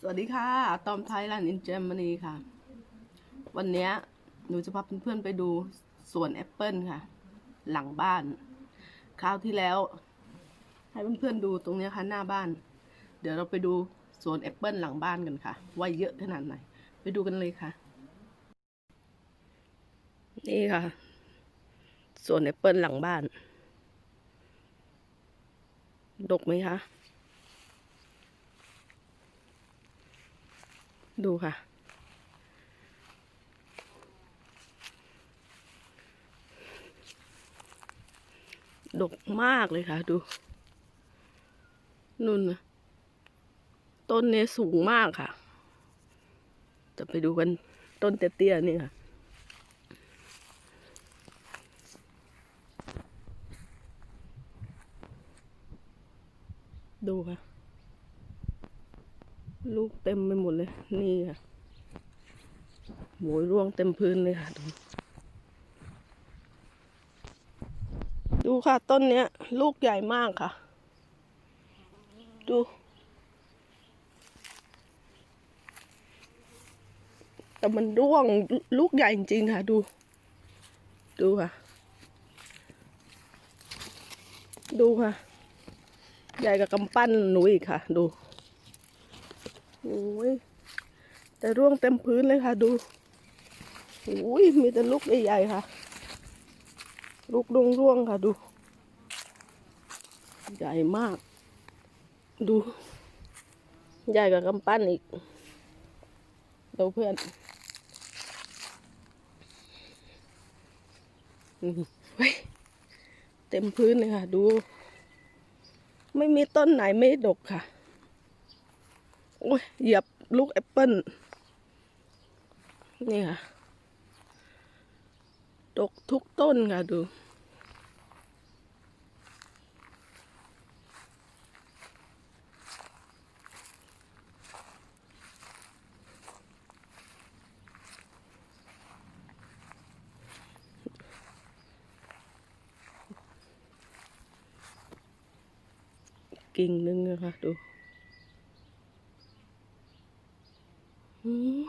สวัสดีค่ะ ตอมไทยแลนด์อินเจมนีค่ะ วันนี้หนูจะพาเพื่อนๆไปดูสวนแอปเปิลค่ะ หลังบ้าน คราวที่แล้ว ให้เพื่อนๆดูตรงนี้ค่ะหน้าบ้าน เดี๋ยวเราไปดูสวนแอปเปิลหลังบ้านกันค่ะ ว่าเยอะขนาดไหน ไปดูกันเลยค่ะ นี่ค่ะ สวนแอปเปิลหลังบ้าน ดกไหมคะ ดูค่ะ ดกมากเลยค่ะ ดู นุ่นนะต้นเนี้ยสูงมากค่ะ จะไปดูกันต้นเตี้ยๆนี่ค่ะดูค่ะ ลูกเต็มไปหมดเลย นี่ค่ะโหยร่วงเต็มพื้นเลยค่ะดูดูค่ะต้นเนี้ย ลูกใหญ่มากค่ะ ดู แต่มันร่วงลูกใหญ่จริงค่ะ ดู ดูค่ะ ดูค่ะ ใหญ่กับกำปั้นหนูอีกค่ะ ดู โอ้ยแต่ร่วงเต็มพื้นเลยค่ะ ดูโอ้ยมีแต่ลูกใหญ่ๆค่ะ ลูกร่วงๆค่ะดู ใหญ่มาก ดู ใหญ่กับกำปั้นอีกดูเพื่อนอืมเฮ้ยเต็มพื้นเลยค่ะ ดู ไม่มีต้นไหนไม่ดกค่ะ อ้ยเหยียบลูกแอปเปิ้ลนี่ค่ะดกทุกต้นค่ะ ดูกิ่งหนึ่งนะคะดูอืม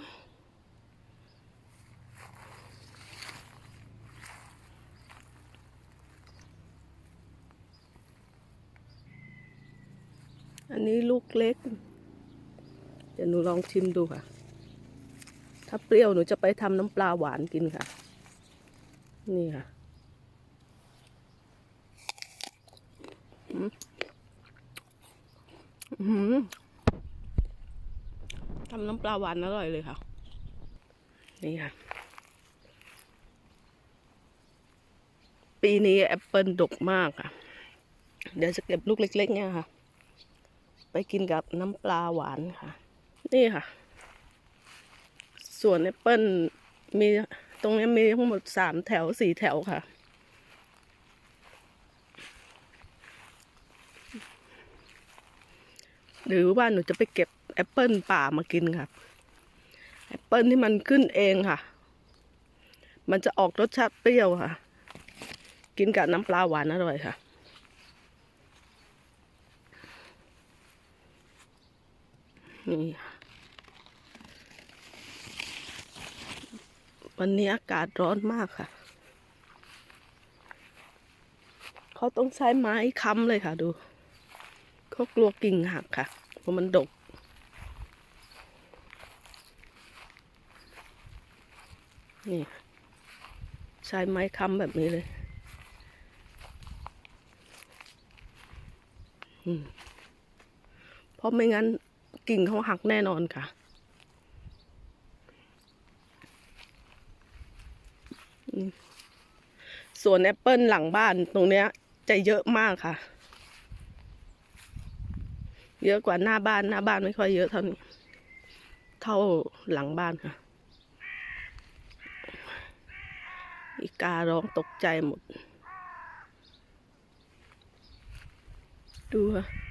อันนี้ลูกเล็ก เดี๋ยวหนูลองชิมดูค่ะ ถ้าเปรี้ยวหนูจะไปทำน้ำปลาหวานกินค่ะ นี่ค่ะทำน้ำปลาหวานอร่อยเลยค่ะ นี่ค่ะ ปีนี้แอปเปิลดกมากค่ะ เดี๋ยวจะเก็บลูกเล็ก ๆ เนี่ยค่ะ กินกับน้ำปลาหวานค่ะ นี่ค่ะ ส่วนแอปเปิลมีตรงนี้มีทั้งหมดสามแถวสี่แถวค่ะ หรือว่าหนูจะไปเก็บแอปเปิลป่ามากินครับแอปเปิลที่มันขึ้นเองค่ะ มันจะออกรสชาติเปรี้ยวค่ะ กินกับน้ำปลาหวานอร่อยค่ะ นี่วันนี้อากาศร้อนมากค่ะ เขาต้องใช้ไม้ค้ำเลยค่ะดู เขากลัวกิ่งหักค่ะ เพราะมันดก นี่ ใช้ไม้ค้ำแบบนี้เลย เพราะไม่งั้น กิ่งเขาหักแน่นอนค่ะ ส่วนแอปเปิลหลังบ้านตรงเนี้ย จะเยอะมากค่ะ เยอะกว่าหน้าบ้านหน้าบ้านไม่ค่อยเยอะเท่านี้เท่าหลังบ้านค่ะ อีการ้องตกใจหมด ดูค่ะ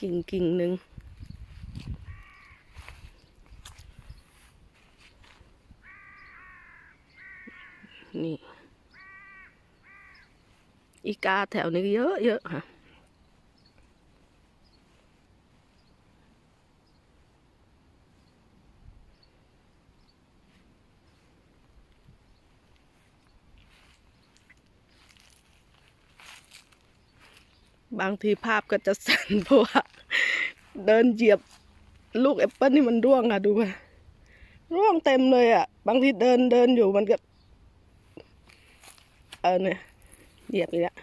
กิ่งกิ่งหนึ่งนี่ อีกาแถวนี้เยอะเยอะค่ะ บางทีภาพก็จะสั่นเพราะว่าเดินเหยียบลูกแอปเปิลนี่มันร่วงอะดูค่ะร่วงเต็มเลยอะบางทีเดินเดินอยู่มันก็ เออเนี่ยเหยียบอีกแล้ว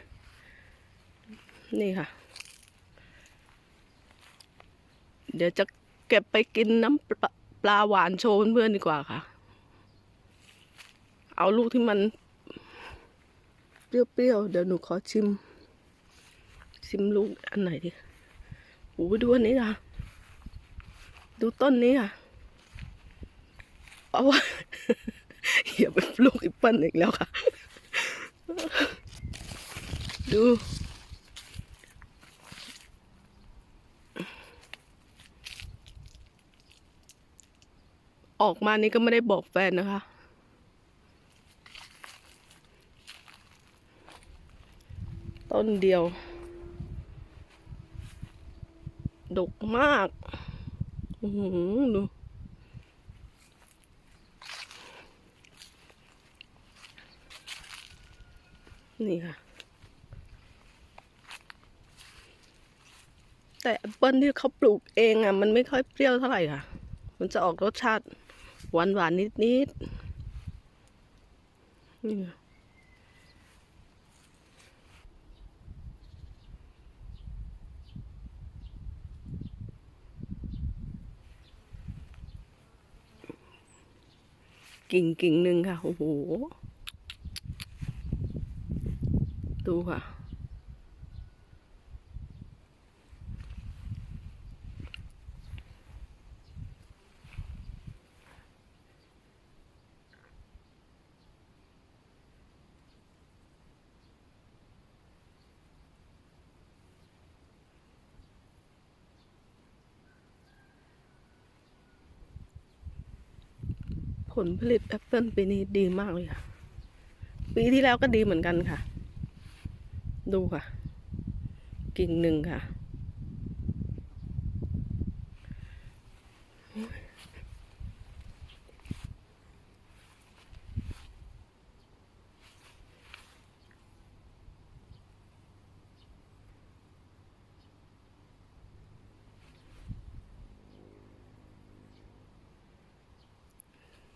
นี่ค่ะ เดี๋ยวจะเก็บไปกินน้ำปลาปลาหวานโชว์เพื่อนๆดีกว่าค่ะ เอาลูกที่มัน เปรี้ยวๆเดี๋ยวหนูขอชิม ชิมลูกอันไหนดิโอ้ดูอันนี้ค่ะ ดูต้นนี้ค่ะเอาว่าอย่าไปลูกอีเปิ้ลอีกแล้วค่ะ ดู ออกมานี่ก็ไม่ได้บอกแฟนนะคะต้นเดียว ดกมากอือหือดูนี่ค่ะ แต่แอปเปิ้ลที่เขาปลูกเองอะ มันไม่ค่อยเปรี้ยวเท่าไหร่ค่ะ มันจะออกรสชาติหวานหวานนิดนิดนี่ค่ะ กิ่งกิ่งหนึ่งค่ะ โอ้โห ดูค่ะ ผลผลิตแอปเปิลปีนี้ดีมากเลยค่ะ ปีที่แล้วก็ดีเหมือนกันค่ะ ดูค่ะ กิ่งหนึ่งค่ะ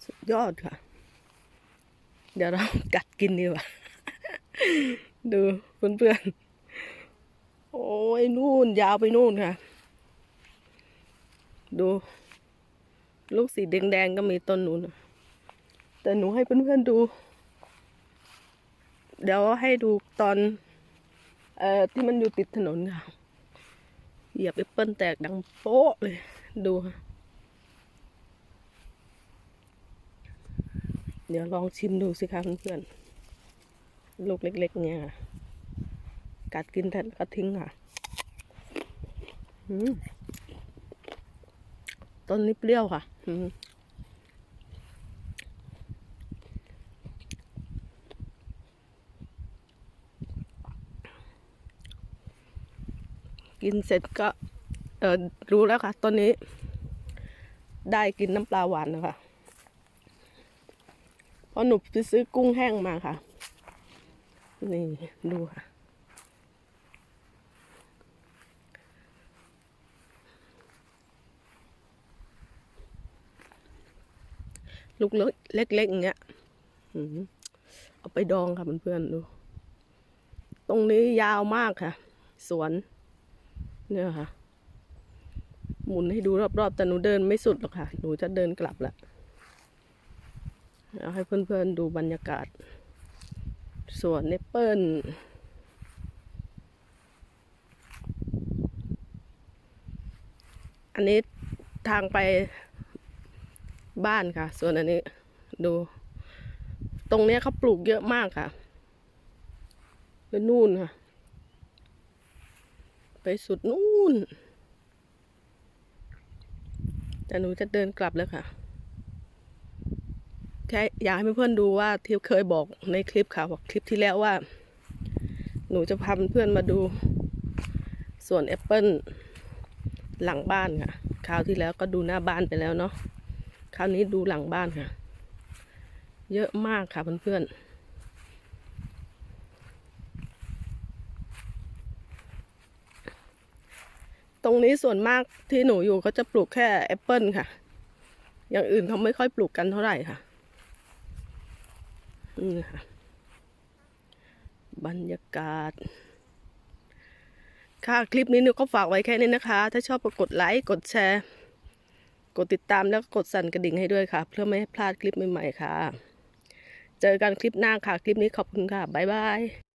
สุด ยอดค่ะ เดี๋ยวเรากัดกินดีกว่า ดูเพื่อนๆ โอ้ยนู่นยาวไปนู่นค่ะ ดู ลูกสีแดงๆก็มีต้นนู้น แต่หนูให้เพื่อนๆดู เดี๋ยวให้ดูตอน เอ่อที่มันอยู่ติดถนนค่ะ เหยียบแอปเปิลแตกดังโป๊ะเลย ดูค่ะ เดี๋ยวลองชิมดูสิคะเพื่อนๆ ลูกเล็ก ๆ เนี่ยค่ะ กัดกินแต่ก็ทิ้งค่ะ ต้นนี้เปรี้ยวค่ะกินเสร็จก็ เออรู้แล้วค่ะต้นนี้ ได้กินน้ำปลาหวานนะคะ ราะหนูไปซื้อกุ้งแห้งมาค่ะ นี่ดูค่ะ ลูกเล็กๆอย่างเงี้ยเอาไปดองค่ะเพื่อนๆดู ตรงนี้ยาวมากค่ะ สวน เนี่ยค่ะ หมุนให้ดูรอบๆ แต่หนูเดินไม่สุดหรอกค่ะ หนูจะเดินกลับละ เอาให้เพื่อนๆดูบรรยากาศ สวนเนปเปิลอันนี้ทางไปบ้านค่ะ ส่วนอันนี้ดู ตรงนี้เขาปลูกเยอะมากค่ะไปนู่นค่ะ ไปสุดนู่น แต่หนูจะเดินกลับแล้วค่ะ แค่อยากให้เพื่อนๆดูว่าที่เคยบอกในคลิปค่ะบอกคลิปที่แล้วว่า หนูจะพาเพื่อนมาดูสวนแอปเปิลหลังบ้านค่ะ คราวที่แล้วก็ดูหน้าบ้านไปแล้วเนาะ คราวนี้ดูหลังบ้านค่ะ เยอะมากค่ะเพื่อนๆรงนี้ส่วนมากที่หนูอยู่เขาจะปลูกแค่แอปเปิลค่ะ อย่างอื่นเขาไม่ค่อยปลูกกันเท่าไหร่ค่ะ นี่ค่ะ บรรยากาศ ค่ะคลิปนี้หนูก็ฝากไว้แค่นี้นะคะ ถ้าชอบก็กดไลค์ กดแชร์ กดติดตามแล้วก็กดสั่นกระดิ่งให้ด้วยค่ะ เพื่อไม่ให้พลาดคลิปใหม่ๆค่ะ เจอกันคลิปหน้าค่ะ คลิปนี้ขอบคุณค่ะ บ๊ายบาย